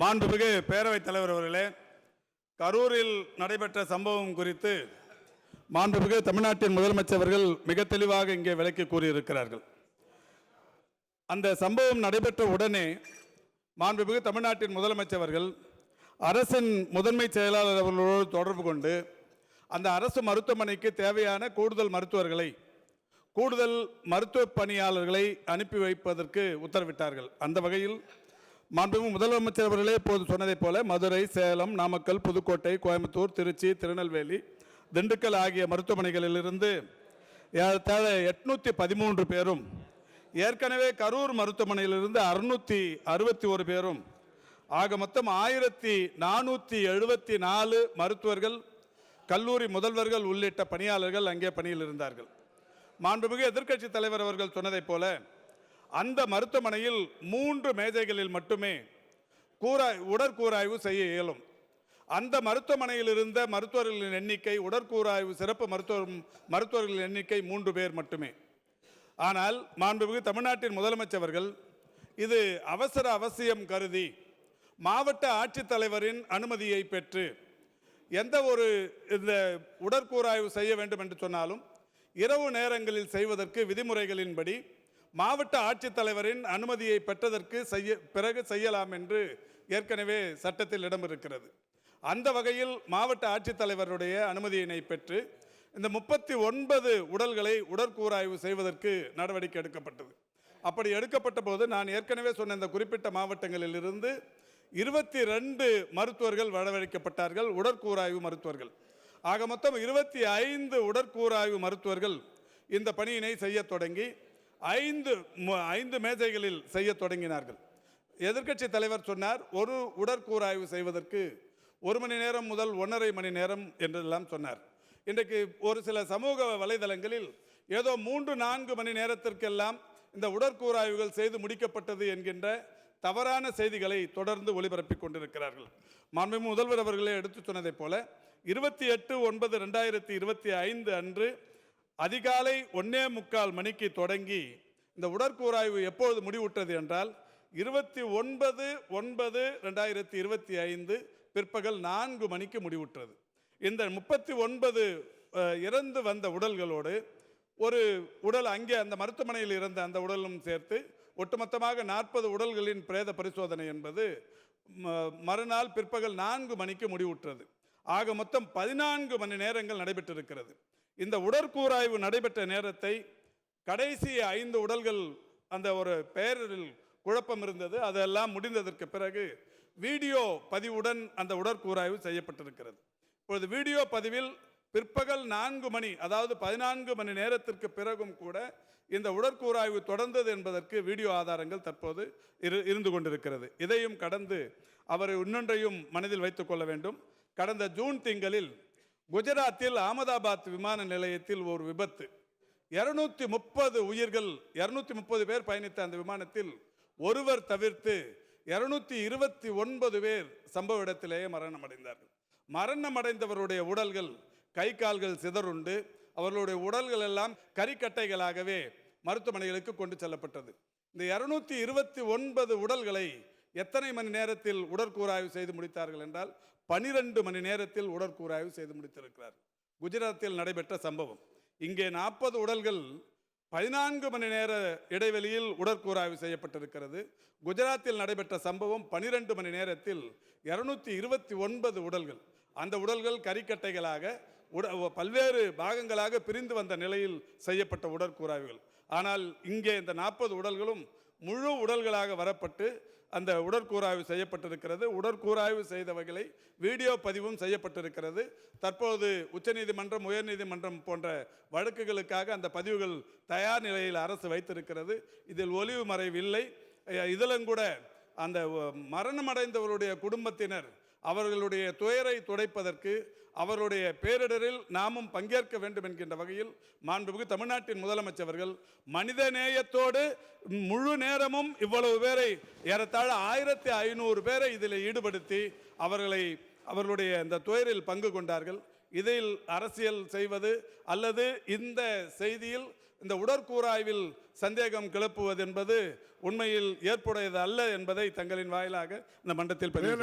மாண்புமிகு பேரவைத் தலைவர் அவர்களே கரூரில் நடைபெற்ற சம்பவம் குறித்து மாண்புமிகு தமிழ்நாட்டின் முதலமைச்சர் அவர்கள் மிக தெளிவாக இங்கே விளக்கி கூறியிருக்கிறார்கள். அந்த சம்பவம் நடைபெற்ற உடனே மாண்புமிகு தமிழ்நாட்டின் முதலமைச்சர் அவர்கள் அரசின் முதன்மை செயலாளர் அவர்களோடு தொடர்பு கொண்டு அந்த அரசு மருத்துவமனைக்கு தேவையான கூடுதல் மருத்துவர்களை கூடுதல் மருத்துவ பணியாளர்களை அனுப்பி வைப்பதற்கு உத்தரவிட்டார்கள். அந்த வகையில் மாண்புமிகு முதலமைச்சர் அவர்களே இப்போது சொன்னதைப் போல மதுரை சேலம் நாமக்கல் புதுக்கோட்டை கோயம்புத்தூர் திருச்சி திருநெல்வேலி திண்டுக்கல் ஆகிய மருத்துவமனைகளிலிருந்து ஏறத்தாழ எட்நூற்றி பதிமூன்று பேரும் ஏற்கனவே கரூர் மருத்துவமனையிலிருந்து அறுநூற்றி அறுபத்தி ஒரு பேரும் ஆக மொத்தம் ஆயிரத்தி நானூற்றி எழுபத்தி நாலு மருத்துவர்கள் கல்லூரி முதல்வர்கள் உள்ளிட்ட பணியாளர்கள் அங்கே பணியில் இருந்தார்கள். மாண்புமிகு எதிர்க்கட்சி தலைவர் அவர்கள் சொன்னதைப் போல அந்த மருத்துவமனையில் மூன்று மேஜைகளில் மட்டுமே கூராய் உடற்கூராய்வு செய்ய இயலும். அந்த மருத்துவமனையில் இருந்த மருத்துவர்களின் எண்ணிக்கை உடற்கூராய்வு சிறப்பு மருத்துவ மருத்துவர்களின் எண்ணிக்கை மூன்று பேர் மட்டுமே. ஆனால் மாண்புமிகு தமிழ்நாட்டின் முதலமைச்சர்கள் இது அவசர அவசியம் கருதி மாவட்ட ஆட்சித்தலைவரின் அனுமதியை பெற்று எந்த ஒரு இந்த உடற்கூராய்வு செய்ய வேண்டும் என்று சொன்னாலும் இரவு நேரங்களில் செய்வதற்கு விதிமுறைகளின்படி மாவட்ட ஆட்சித்தலைவரின் அனுமதியை பெற்றதற்கு செய்ய பிறகு செய்யலாம் என்று ஏற்கனவே சட்டத்தில் இடம் இருக்கிறது அந்த வகையில் மாவட்ட ஆட்சித்தலைவருடைய அனுமதியினை பெற்று இந்த முப்பத்தி ஒன்பது உடல்களை உடற்கூராய்வு செய்வதற்கு நடவடிக்கை எடுக்கப்பட்டது. அப்படி எடுக்கப்பட்ட போது நான் ஏற்கனவே சொன்ன இந்த குறிப்பிட்ட மாவட்டங்களில் இருந்து இருபத்தி ரெண்டு மருத்துவர்கள் வரவழைக்கப்பட்டார்கள் உடற்கூராய்வு மருத்துவர்கள். ஆக மொத்தம் இருபத்தி ஐந்து உடற்கூராய்வு மருத்துவர்கள் இந்த பணியினை செய்ய தொடங்கி ஐந்து ஐந்து மேஜைகளில் செய்ய தொடங்கினார்கள். எதிர்க்கட்சி தலைவர் சொன்னார் ஒரு உடற்கூராய்வு செய்வதற்கு ஒரு மணி நேரம் முதல் ஒன்றரை மணி நேரம் என்றெல்லாம் சொன்னார். இன்றைக்கு ஒரு சில சமூக வலைதளங்களில் ஏதோ மூன்று நான்கு மணி நேரத்திற்கெல்லாம் இந்த உடற்கூராய்வுகள் செய்து முடிக்கப்பட்டது என்கின்ற தவறான செய்திகளை தொடர்ந்து ஒளிபரப்பிக் கொண்டிருக்கிறார்கள். மாண்பு முதல்வர் அவர்களே எடுத்து சொன்னதைப் போல இருபத்தி எட்டு ஒன்பது ரெண்டாயிரத்தி இருபத்தி ஐந்து அன்று அதிகாலை ஒன்னே முக்கால் மணிக்கு தொடங்கி இந்த உடற்கூராய்வு எப்பொழுது முடிவுற்றது என்றால் இருபத்தி ஒன்பது ஒன்பது ரெண்டாயிரத்தி இருபத்தி ஐந்து பிற்பகல் நான்கு மணிக்கு முடிவுற்றது. இந்த முப்பத்தி ஒன்பது இறந்து வந்த உடல்களோடு ஒரு உடல் அங்கே அந்த மருத்துவமனையில் இருந்த அந்த உடலும் சேர்த்து ஒட்டுமொத்தமாக நாற்பது உடல்களின் பிரேத பரிசோதனை என்பது ம- மறுநாள் பிற்பகல் நான்கு மணிக்கு முடிவுற்றது. ஆக மொத்தம் பதினான்கு மணி நேரங்கள் நடைபெற்றிருக்கிறது. இந்த உடற்கூராய்வு நடைபெற்ற நேரத்தை கடைசி ஐந்து உடல்கள் அந்த ஒரு பெயரில் குழப்பம் இருந்தது. அதெல்லாம் முடிந்ததற்கு பிறகு வீடியோ பதிவுடன் அந்த உடற்கூராய்வு செய்யப்பட்டிருக்கிறது. இப்பொழுது வீடியோ பதிவில் பிற்பகல் நான்கு மணி அதாவது பதினான்கு மணி நேரத்திற்கு பிறகும் கூட இந்த உடற்கூராய்வு தொடர்ந்தது என்பதற்கு வீடியோ ஆதாரங்கள் தற்போது இரு இருந்து கொண்டிருக்கிறது. இதையும் கடந்து அவரை இன்னொன்றையும் மனதில் வைத்துக்கொள்ள வேண்டும். கடந்த ஜூன் திங்களில் குஜராத்தில் அகமதாபாத் விமான நிலையத்தில் ஒரு விபத்து. இருநூத்தி முப்பது உயிர்கள் இருநூத்தி முப்பது பேர் பயணித்த அந்த விமானத்தில் ஒருவர் தவிர்த்து இருநூத்தி இருபத்தி ஒன்பது பேர் சம்பவ இடத்திலேயே மரணம் அடைந்தார்கள் மரணம் அடைந்தவருடைய உடல்கள் கை கால்கள் சிதறுண்டு அவர்களுடைய உடல்கள் எல்லாம் கரிக்கட்டைகளாகவே மருத்துவமனைகளுக்கு கொண்டு செல்லப்பட்டது. இந்த இருநூத்தி இருபத்தி ஒன்பது உடல்களை எத்தனை மணி நேரத்தில் உடற்கூராய்வு செய்து முடித்தார்கள் என்றால் பனிரெண்டு மணி நேரத்தில் உடற்கூராய்வு செய்து முடித்திருக்கிறார். குஜராத்தில் நடைபெற்ற சம்பவம். இங்கே நாற்பது உடல்கள் பதினான்கு மணி நேர இடைவெளியில் உடற்கூராய்வு செய்யப்பட்டிருக்கிறது. குஜராத்தில் நடைபெற்ற சம்பவம் பனிரெண்டு மணி நேரத்தில் இருநூத்தி இருபத்தி ஒன்பது உடல்கள். அந்த உடல்கள் கரிக்கட்டைகளாக உட பல்வேறு பாகங்களாக பிரிந்து வந்த நிலையில் செய்யப்பட்ட உடற்கூராய்வுகள் ஆனால் இங்கே இந்த நாற்பது உடல்களும் முழு உடல்களாக வரப்பட்டு அந்த உடற்கூராய்வு செய்யப்பட்டிருக்கிறது. உடற்கூராய்வு செய்தவைகளை வீடியோ பதிவும் செய்யப்பட்டிருக்கிறது. தற்போது உச்சநீதிமன்றம் உயர்நீதிமன்றம் போன்ற வழக்குகளுக்காக அந்த பதிவுகள் தயார் நிலையில் அரசு வைத்திருக்கிறது. இதில் ஒளிவு மறைவு இல்லை. இதிலும் கூட அந்த மரணமடைந்தவருடைய குடும்பத்தினர் அவர்களுடைய துயரை துடைப்பதற்கு அவருடைய பேரிடரில் நாமும் பங்கேற்க வேண்டும் என்கின்ற வகையில் மாண்புமிகு தமிழ்நாட்டின் முதலமைச்சர் அவர்கள் மனித நேயத்தோடு முழு நேரமும் இவ்வளவு பேரை ஏறத்தாழ ஆயிரத்தி ஐநூறு பேரை இதில் ஈடுபடுத்தி அவர்களை அவர்களுடைய இந்த துயரில் பங்கு கொண்டார்கள் இதில் அரசியல் செய்வது அல்லது இந்த செய்தியில் இந்த உடற்கூறாய்வில் சந்தேகம் கிளப்புவது என்பது உண்மையில் ஏற்புடையது அல்ல என்பதை தங்களின் வாயிலாக இந்த மன்றத்தில் பதிவு.